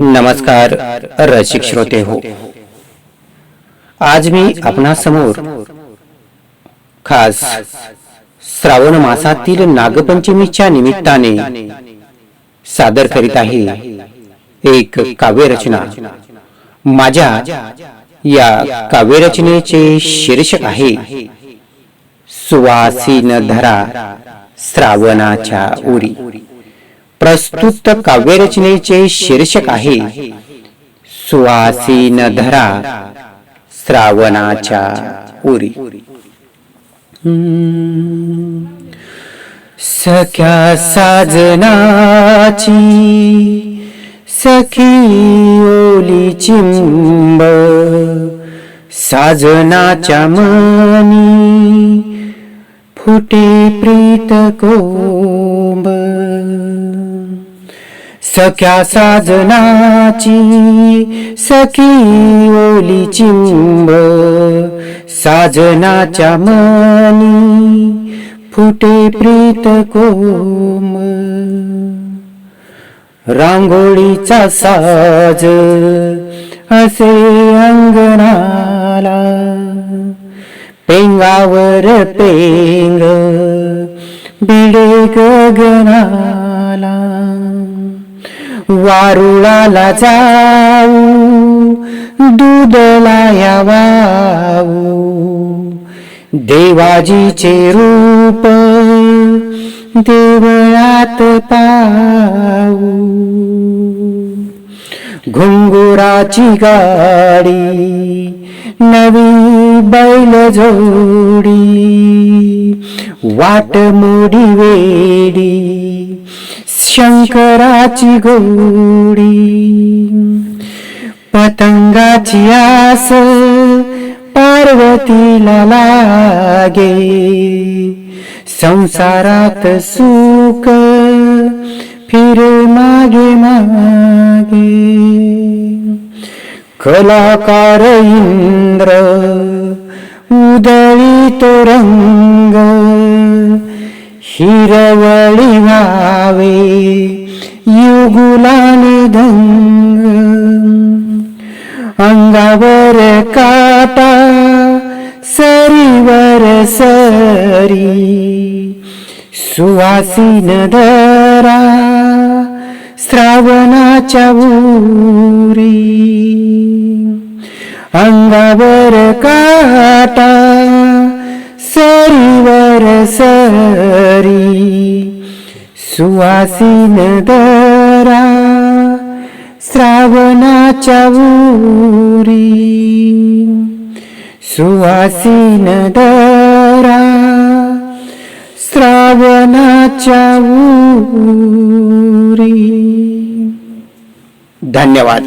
नमस्कार रसिक श्रोते हो। आज मी आपणासमोर खास श्रावण मासातील नागपंचमीच्या निमित्ताने सादर करीत आहे एक काव्यरचना. माझ्या या काव्यरचनेचे शीर्षक आहे सुवासीन धरा श्रावणाच्या उरी प्रस्तुत काव्यरचनेचे शीर्षक आहे सुवासीन धरा श्रावणाच्या उरी. सख्या साजनाची सखी ओली चिंब साजनाच्या मनी फुटे प्रीत को सख्या साजनाची सखी ओली चिंब साजनाच्या मनी फुटे प्रीत कोम. रांगोळीचा साज असे अंगणाला पेंगावर पेंग बिडे गगनाला वारुळाला जाऊ दूधला यावाऊ. देवाजीचे रूप देवळात पाऊ घुंगुराची गाडी नवी बैल जोडी वाट मोडी वेडी शंकराची गोडी पतंगाची आस पार्वतीला लागे. संसारात सुख फिरे मागे मागे. कलाकार इंद्र उदळी तो रंग हिरवळी व्हावे. युगुलाने धंग अंगावर काटा सरीवर सरी. सुवासीन धरा श्रावणाच्या भूरी अंगावर काटा सरीवर सरी सुवासीन दरा श्रावणाच्या उरी सुवासीन दरा श्रावणाच्या उरी. धन्यवाद.